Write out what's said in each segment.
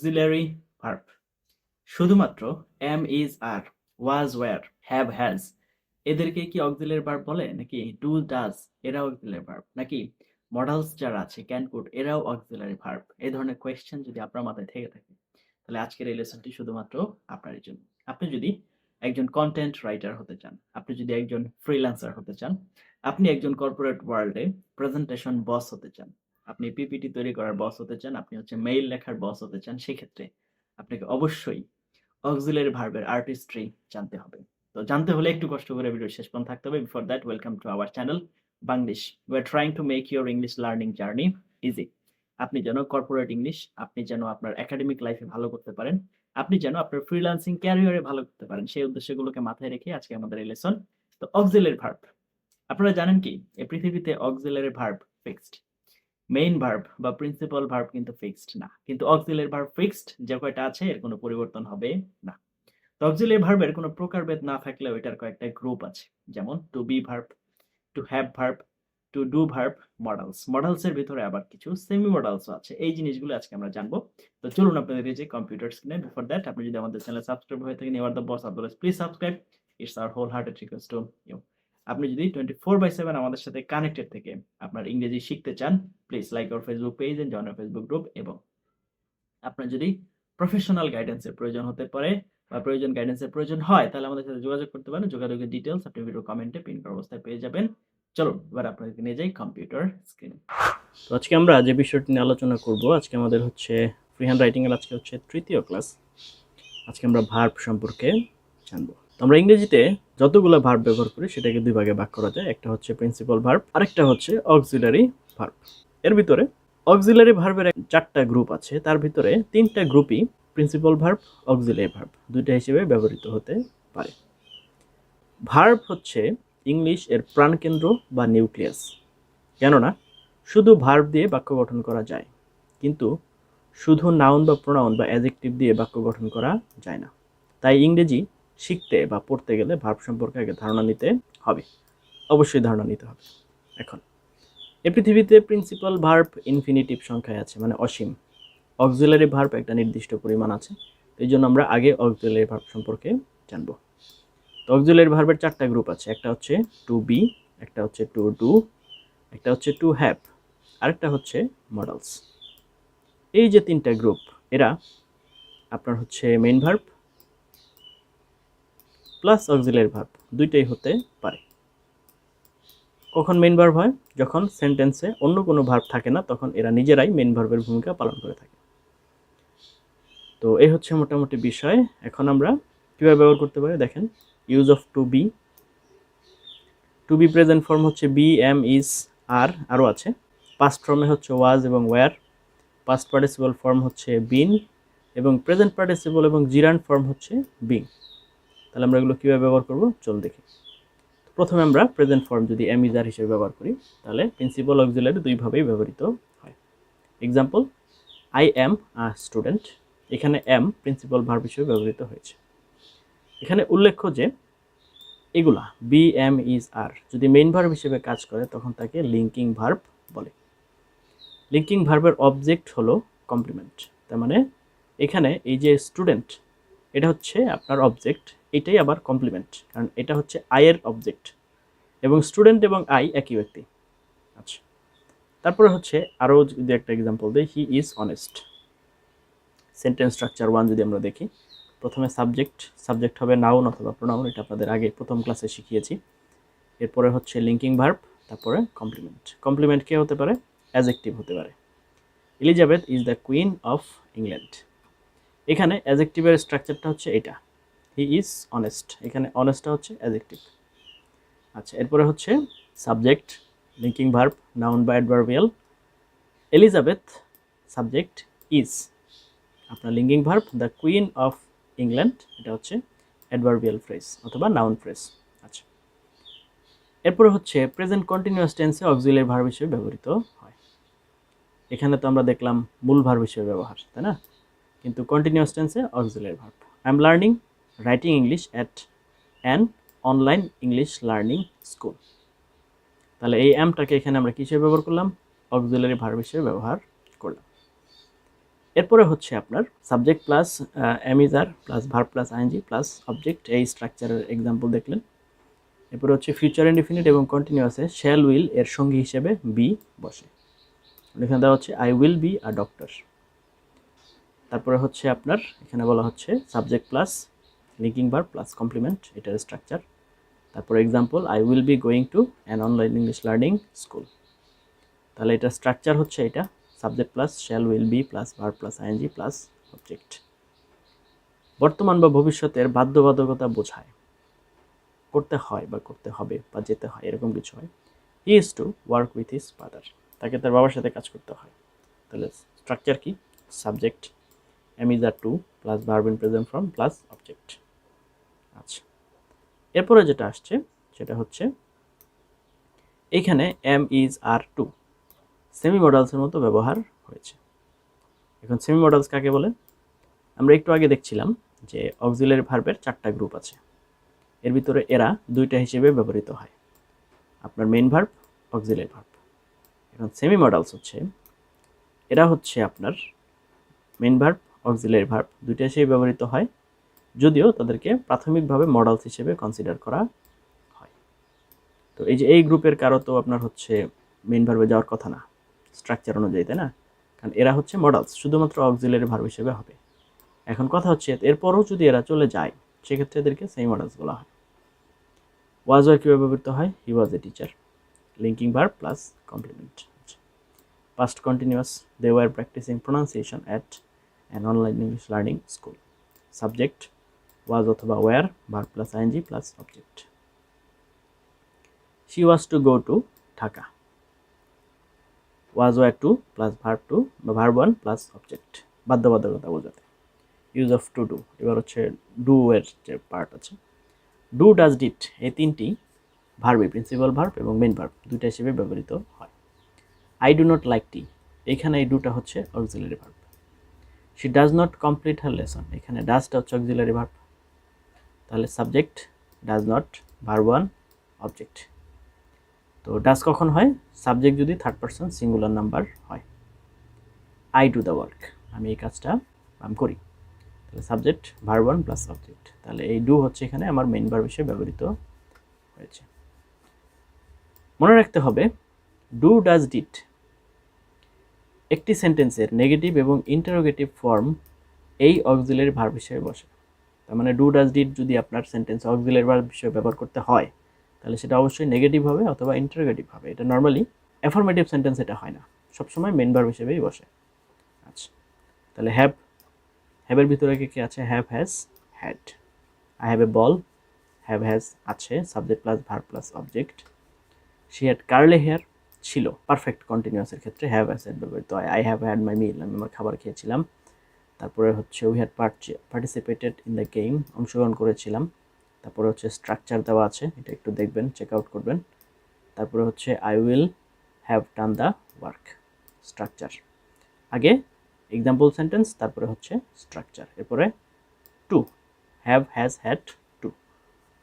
Auxiliary verb শুধুমাত্র am is are was were have has এদেরকে কি অক্সিলারি ভার্ব বলে? নাকি ডু ডাজ এরাও অক্সিলারি ভার্ব নাকি মডেলস যারা আছে ক্যান কুড এরাও অক্সিলারি ভার্ব এই ধরনের কোয়েশ্চেন যদি আপনার মাথায় থেকে থাকে, তাহলে আজকের এই লেসনটি শুধুমাত্র আপনারই জন্য। আপনি যদি একজন কন্টেন্ট রাইটার হতে চান, আপনি যদি একজন ফ্রিল্যান্সার হতে চান, আপনি একজন কর্পোরেট ওয়ার্ল্ডে প্রেজেন্টেশন বস হতে চান আপনি পিপিটি তৈরি করার বস হতে চান, আপনি হচ্ছে মেইল লেখার বস হতে চান, সেক্ষেত্রে আপনাকে অবশ্যই অক্সিলারি ভার্বের আর্টিস্ট্রি জানতে হবে। তো জানতে হলে একটু কষ্ট করে ভিডিও শেষ পর্যন্ত থাকতে হবে। Before that welcome to our channel Banglish we are trying to make your English learning journey easy আপনি যেন কর্পোরেট ইংলিশ আপনি যেন আপনার একাডেমিক লাইফে ভালো করতে পারেন, আপনি যেন আপনার ফ্রিল্যান্সিং ক্যারিয়ারে ভালো করতে পারেন, সেই উদ্দেশ্যগুলোকে মাথায় রেখে আজকে আমাদের এই লেসন তো অক্সিলারি ভার্ব আপনারা জানেন কি? এই পৃথিবীতে auxiliary verb fixed main verb বা প্রিন্সিপাল ভার্ব কিন্তু ফিক্সড না। কিন্তু অক্সিলারি ভার্ব ফিক্সড যে কয়টা আছে, এর কোনো পরিবর্তন হবে না। তো অক্সিলারি ভার্বের কোনো প্রকারভেদ না থাকলেও এটার কয়েকটা গ্রুপ আছে। যেমন to be verb to have verb to do verb modals modals এর ভিতরে আবার কিছু সেমি মডেলসও আছে। এই জিনিসগুলো আজকে আমরা জানব। তো চলুন আপনাদের যে কম্পিউটার স্ক্রিনে বিফোর দ্যাট আপনি যদি আমাদের চ্যানেল সাবস্ক্রাইব হয়ে থাকেন এবার the boss otherwise please subscribe it's our whole hearted request to you আপনি যদি টোয়েন্টি ফোর বাই সেভেন আমাদের সাথে কানেক্টেড থেকে আপনার ইংরেজি শিখতে চান please like our Facebook page and join Facebook group এবং আপনার যদি প্রফেশনাল গাইডেন্সের প্রয়োজন হতে পারে বা প্রয়োজন গাইডেন্সের প্রয়োজন হয়, তাহলে আমাদের সাথে যোগাযোগ করতে পারেন। যোগাযোগের ডিটেলস আপনি ভিডিও কমেন্টে পিন করা অবস্থায় পেয়ে যাবেন। চলুন, এবার আপনাদেরকে নিয়ে যাই কম্পিউটার স্ক্রিনে তো আজকে আমরা যে বিষয়টি নিয়ে আলোচনা করব, আজকে আমাদের হচ্ছে ফ্রি হ্যান্ড রাইটিং এর আজকে হচ্ছে তৃতীয় ক্লাস আজকে আমরা ভার্ব সম্পর্কে জানব। আমরা ইংরেজিতে যতগুলো ভার্ব ব্যবহার করি, সেটাকে দুই ভাগে ভাগ করা যায়। একটা হচ্ছে প্রিন্সিপাল ভার্ব আরেকটা হচ্ছে অক্সিলারি ভার্ব এর ভিতরে অক্সিলারি ভার্বের চারটা গ্রুপ আছে। তার ভিতরে তিনটা গ্রুপই প্রিন্সিপাল ভার্ব অক্সিলারি ভার্ব দুইটা হিসেবে ব্যবহৃত হতে পারে। ভার্ব হচ্ছে ইংলিশ এর প্রাণকেন্দ্র বা নিউক্লিয়াস কেননা, শুধু ভার্ব দিয়ে বাক্য গঠন করা যায়, কিন্তু শুধু নাউন বা প্রোনাউন বা অ্যাজেক্টিভ দিয়ে বাক্য গঠন করা যায় না। তাই ইংরেজি শিখতে বা পড়তে গেলে ভার্ব সম্পর্কে আগে ধারণা নিতে হবে। অবশ্যই ধারণা নিতে হবে। এখন, এ পৃথিবীতে প্রিন্সিপাল ভার্ব ইনফিনিটিভ সংখ্যায় আছে মানে অসীম। অক্সিলারি ভার্ব একটা নির্দিষ্ট পরিমাণ আছে, এই জন্য আমরা আগে অক্সিলারি ভার্ব সম্পর্কে জানব। তো অক্সিলারি ভার্বের চারটা গ্রুপ আছে, একটা হচ্ছে টু বি একটা হচ্ছে টু ডু একটা হচ্ছে টু হ্যাভ আরেকটা হচ্ছে মডেলস এই যে তিনটা গ্রুপ এরা আপনার হচ্ছে main verb plus auxiliary verb দুইটাই হতে পারে। কখন মেইন ভার্ব হয়? যখন সেন্টেন্সে অন্য কোনো ভার্ব থাকে না, তখন এরা নিজেরাই মেইন ভার্বের ভূমিকা পালন করে থাকে। তো এই হচ্ছে মোটামুটি বিষয়। এখন আমরা কীভাবে ব্যবহার করতে পারি? দেখেন use of to be to be present form হচ্ছে বি এম ইজ আর আরও আছে। পাস্ট ফর্মে হচ্ছে ওয়াজ এবং ওয়্যার পাস্ট পার্টিসিপল ফর্ম হচ্ছে বিন এবং প্রেজেন্ট পার্টিসিপল এবং জিরান্ট ফর্ম হচ্ছে বিং তাহলে আমরা এগুলো কীভাবে ব্যবহার করব? চল দেখি। প্রথমে আমরা প্রেজেন্ট ফর্ম যদি আর হিসেবে ব্যবহার করি, তাহলে প্রিন্সিপাল অক্সিলারি দুইভাবেই ব্যবহৃত হয়। Example I am a student এখানে এম প্রিন্সিপাল ভার্ব হিসেবে ব্যবহৃত হয়েছে। এখানে উল্লেখ্য যে, এগুলা বি এম ইজ আর যদি মেইন ভার্ব হিসেবে কাজ করে, তখন তাকে লিঙ্কিং ভার্ব বলে। লিঙ্কিং ভার্বের অবজেক্ট হলো কমপ্লিমেন্ট তার মানে এখানে এই যে স্টুডেন্ট এটা হচ্ছে আপনার অবজেক্ট এটাই আবার কমপ্লিমেন্ট কারণ এটা হচ্ছে আয়ের অবজেক্ট এবং স্টুডেন্ট এবং আই একই ব্যক্তি। আচ্ছা তারপরে হচ্ছে আরও যদি একটা এক্সাম্পল দিই he is honest sentence structure one যদি আমরা দেখি, প্রথমে সাবজেক্ট সাবজেক্ট হবে নাউন অথবা প্রোনাউন এটা আপনাদের আগে প্রথম ক্লাসে শিখিয়েছি। এরপরে হচ্ছে লিঙ্কিং ভার্ব তারপরে কমপ্লিমেন্ট কমপ্লিমেন্ট কে হতে পারে? অ্যাজেক্টিভ হতে পারে। Elizabeth is the queen of England এখানে অ্যাজেক্টিভের স্ট্রাকচারটা হচ্ছে এটা। He is honest. এখানে অনেস্টটা হচ্ছে অ্যাজেক্টিভ আচ্ছা এরপরে হচ্ছে সাবজেক্ট, লিঙ্কিং ভার্ব, নাউন বা অ্যাডভার্বিয়াল। Elizabeth, subject is. আপনার linking verb, the queen of England, এটা হচ্ছে অ্যাডভার্বিয়াল ফ্রেজ অথবা নাউন ফ্রেজ। আচ্ছা এরপরে হচ্ছে প্রেজেন্ট কন্টিনিউয়াস টেন্সে অক্সিলারি ভার্ব হিসেবে ব্যবহৃত হয়। এখানে তো আমরা দেখলাম মূল ভার্ব হিসেবে ব্যবহার, তাই না? কিন্তু কন্টিনিউয়াস টেন্সে auxiliary verb. I am learning writing English at an online English learning school তাহলে এই অ্যামটাকে এখানে আমরা কী হিসেবে ব্যবহার করলাম? অক্সিলারি ভার্ব হিসেবে ব্যবহার করলাম। এরপরে হচ্ছে আপনার subject plus am is are plus verb plus ING plus object এই স্ট্রাকচারের এক্সাম্পল দেখলেন। এরপরে হচ্ছে ফিউচার ইনডিফিনিট এবং কন্টিনিউয়াসে শ্যাল উইল এর সঙ্গী হিসেবে বি বসে। এখানে দেওয়া হচ্ছে I will be a doctor তারপরে হচ্ছে আপনার, এখানে বলা হচ্ছে সাবজেক্ট প্লাস লিঙ্কিং বার প্লাস কমপ্লিমেন্ট এটার স্ট্রাকচার তারপর example I will be going to an online English learning school তাহলে এটা স্ট্রাকচার হচ্ছে এটা subject plus shall will be plus verb plus ING plus object বর্তমান বা ভবিষ্যতের বাধ্যবাধকতা বোঝায়। করতে হয় বা করতে হবে বা যেতে হয়, এরকম কিছু হয়। He is to work with his father তাকে তার বাবার সাথে কাজ করতে হয়। তাহলে স্ট্রাকচার কি? Subject am is are to plus verb present form plus object আচ্ছা এরপরে যেটা আসছে, সেটা হচ্ছে এইখানে am is are to semi মডেলসের মতো ব্যবহার হয়েছে। এখন সেমি মডেলস কাকে বলে? আমরা একটু আগে দেখছিলাম যে অক্সিলারি ভার্বের চারটা গ্রুপ আছে। এর ভিতরে এরা দুইটা হিসেবে ব্যবহৃত হয়। আপনার মেইন ভার্ব অক্সিলারি ভার্ব এখন সেমি মডেলস হচ্ছে, এরা হচ্ছে আপনার মেইন ভার্ব অক্সিলারি ভার্ব দুইটা হিসেবে ব্যবহৃত হয়। যদিও তাদেরকে প্রাথমিকভাবে মডেলস হিসেবে কনসিডার করা হয়। তো এই যে এই গ্রুপের কারও তো আপনার হচ্ছে মেইন ভার্বে যাওয়ার কথা না স্ট্রাকচার অনুযায়ী, তাই না? কারণ এরা হচ্ছে মডেলস শুধুমাত্র অক্সিলারি ভার্ব হিসেবে হবে। এখন কথা হচ্ছে, এরপরও যদি এরা চলে যায়, সেক্ষেত্রে এদেরকে সেই মডেলস বলা হয়। ওয়াজ ওয়ার কীভাবে ব্যবহৃত হয়? He was a teacher linking verb plus complement past continuous they were practising pronunciation at an online English learning school subject was অথবা were verb plus ING plus object she was to go to Dhaka was were to plus verb to বা verb one plus বাধ্যবাধকতা বোঝাতে। Use of to do এবার হচ্ছে do এর যে part আছে। Do does did এই তিনটি ভার্বে প্রিন্সিপাল ভার্ব এবং মেন ভার্ব দুইটা হিসেবে ব্যবহৃত হয়। I do not like tea এখানে এই ডুটা হচ্ছে auxiliary verb she does not complete her lesson এখানে ডাজটা হচ্ছে অক্সিলারি ভার্ব তাহলে subject does not verb one object তো ডাজ কখন হয়? সাবজেক্ট যদি থার্ড পার্সন সিঙ্গুলার নাম্বার হয়। আই ডু দ্য ওয়ার্ক আমি এই কাজটা, আমি করি। তাহলে subject verb one plus subject তাহলে এই ডু হচ্ছে এখানে আমার মেইন ভার্ব হিসেবে ব্যবহৃত হয়েছে। মনে রাখতে হবে ডু ডাজ ডিট একটি সেন্টেন্সের নেগেটিভ এবং ইন্টারোগেটিভ ফর্ম এই অক্সিলারি ভার্ব হিসেবে বসে। তার মানে ডু ডাজ ডিট যদি আপনার সেন্টেন্স অক্সিলারি ভার্ব হিসেবে ব্যবহার করতে হয়, তাহলে সেটা অবশ্যই নেগেটিভ হবে অথবা ইন্টারোগেটিভ হবে। এটা নর্মালি অ্যাফরমেটিভ সেন্টেন্স এটা হয় না। সবসময় মেন ভার্ব হিসেবেই বসে। আচ্ছা তাহলে হ্যাভ হ্যাভের ভিতরে কি কি আছে? Have has had I have a ball have has আছে subject plus verb plus object she had curly hair ছিল। পারফেক্ট কন্টিনিউয়াসের ক্ষেত্রে হ্যাভ হ্যাজ হ্যাড ব্যবহৃত হয়। I have had my meal আমি আমার খাবার খেয়েছিলাম। তারপরে হচ্ছে we had participated in the game অংশগ্রহণ করেছিলাম। তারপরে হচ্ছে স্ট্রাকচার দেওয়া আছে, এটা একটু দেখবেন চেক আউট করবেন। তারপরে হচ্ছে I will have done the work structure আগে এক্সাম্পল সেন্টেন্স তারপরে হচ্ছে স্ট্রাকচার এরপরে to have has had to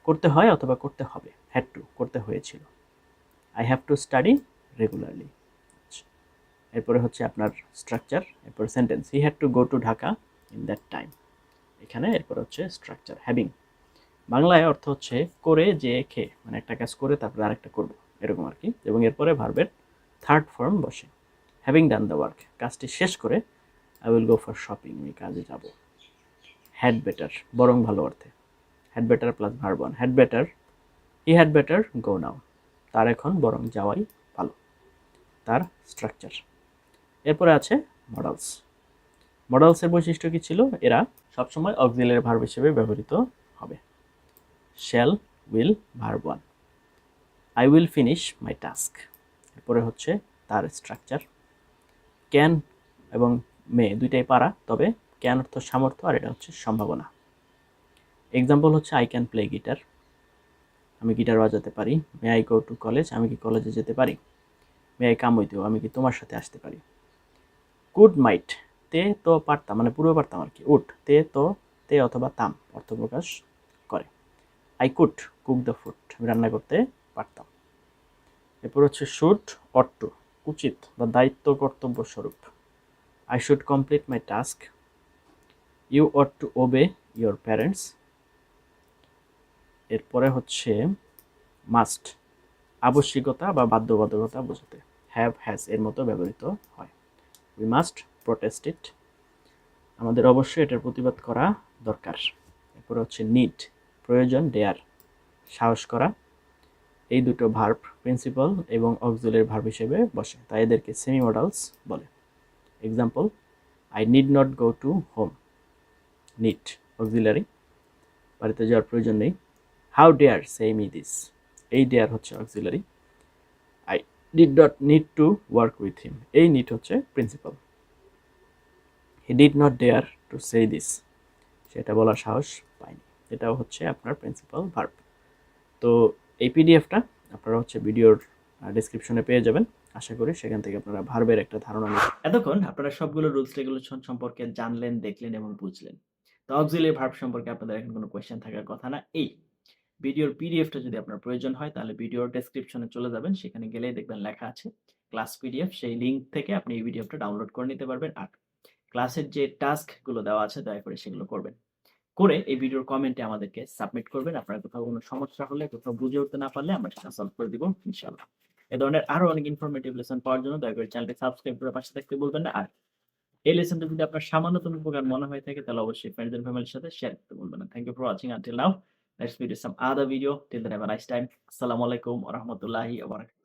করতে হয় অথবা করতে হবে হ্যাড টু করতে হয়েছিল। I have to study regularly এরপরে হচ্ছে আপনার স্ট্রাকচার এরপরে sentence he had to go to Dhaka in that time এখানে এরপর হচ্ছে স্ট্রাকচার হ্যাভিং বাংলায় অর্থ হচ্ছে করে, যে খেয়ে মানে একটা কাজ করে, তারপরে আরেকটা করব, এরকম আর কি। এবং এরপরে ভার্বের থার্ড ফর্ম বসে। হ্যাভিং ডান দ্য ওয়ার্ক কাজটি শেষ করে I will go for shopping আমি কাজে যাব। হ্যাড বেটার বরং ভালো অর্থে। Had better plus verb one had better he had better go now তার এখন বরং যাওয়াই ভালো। তার স্ট্রাকচার এরপরে আছে মডেলস মডেলসের বৈশিষ্ট্য কি ছিল? এরা সবসময় অক্সিলের ভার্ব হিসেবে ব্যবহৃত হবে। Shall will verb one I will finish my task এরপরে হচ্ছে তার স্ট্রাকচার ক্যান এবং মে দুইটাই পারা, তবে ক্যান অর্থ সামর্থ্য আর এটা হচ্ছে সম্ভাবনা। এক্সাম্পল হচ্ছে আই ক্যান প্লে গিটার আমি গিটার বাজাতে পারি। May I go to college আমি কি কলেজে যেতে পারি? মে আই কাম উইথ আমি কি তোমার সাথে আসতে পারি? কুড মাইট, তে তো পারতাম মানে পুরো পারতাম আর কি উঠ তে তো, তে অথবা তাম, অর্থ প্রকাশ করে। I could cook the food, আমি রান্না করতে পারতাম। এরপর হচ্ছে শুট অট্টু, উচিত বা দায়িত্ব কর্তব্য স্বরূপ। I should complete my task. You ought to obey your parents. এরপরে হচ্ছে মাস্ট, আবশ্যিকতা বা বাধ্যবাধকতা বোঝাতে। হ্যাভ, হ্যাজ, এর মতো ব্যবহৃত হয়। উই মাস্ট প্রোটেস্ট ইট আমাদের অবশ্যই এটার প্রতিবাদ করা দরকার। এরপরে হচ্ছে নিড প্রয়োজন ডেয়ার সাহস করা। এই দুটো ভার্ব প্রিন্সিপাল এবং অক্সিলের ভার্ব হিসেবে বসে। তাই এদেরকে সেমি মডালস বলে। Example I need not go to home need auxiliary বাড়িতে যাওয়ার প্রয়োজন নেই। How dare say me this এই ডেয়ার হচ্ছে auxiliary I did not need to work with him এই নিড হচ্ছে principal he did not dare to say this সেটা বলার সাহস পায়নি। এটাও হচ্ছে আপনার প্রিন্সিপাল ভার্ব তো এই পিডিএফটা আপনারা হচ্ছে ভিডিওর ডিসক্রিপশনে পেয়ে যাবেন। আশা করি সেখান থেকে আপনারা ভার্বের একটা ধারণা নেবেন এতক্ষণ আপনারা সবগুলো রুলস রেগুলেশন সম্পর্কে জানলেন, দেখলেন এবং বুঝলেন। তো অক্সিলিয়ারি ভার্ব সম্পর্কে আপনাদের এখন কোনো কোয়েশ্চেন থাকার কথা না। এই ভিডিওর পিডিএফটা যদি আপনার প্রয়োজন হয়, তাহলে ভিডিওর ডেসক্রিপশনে চলে যাবেন। সেখানে গেলেই দেখবেন লেখা আছে ক্লাস পিডিএফ সেই লিঙ্ক থেকে আপনি এই পিডিএফটা ডাউনলোড করে নিতে পারবেন। আর ক্লাসের যে টাস্কগুলো দেওয়া আছে, দয়া করে সেগুলো করবেন। করে এই ভিডিওর কমেন্টে আমাদেরকে সাবমিট করবেন। আপনার কোথাও কোনো সমস্যা হলে, কোথাও বুঝে উঠতে না পারলে আমরা সেটা সলভ করে দিব ইনশাল্লাহ এ ধরনের আরও অনেক ইনফরমেটিভ লেসন পাওয়ার জন্য দয়া করে চ্যানেলটি সাবস্ক্রাইব করে পাশে থাকতে বলবেন না। আর এই লেসনটা যদি আপনার সামান্যতম উপকার মনে হয়ে থাকে, তাহলে অবশ্যই ফ্রেন্ডস এন্ড ফ্যামিলির সাথে শেয়ার করতে বলবেন না। Thank you for watching until now next video some other video. Till the next time. Assalamu alaikum wa rahmatullahi wa barakatuh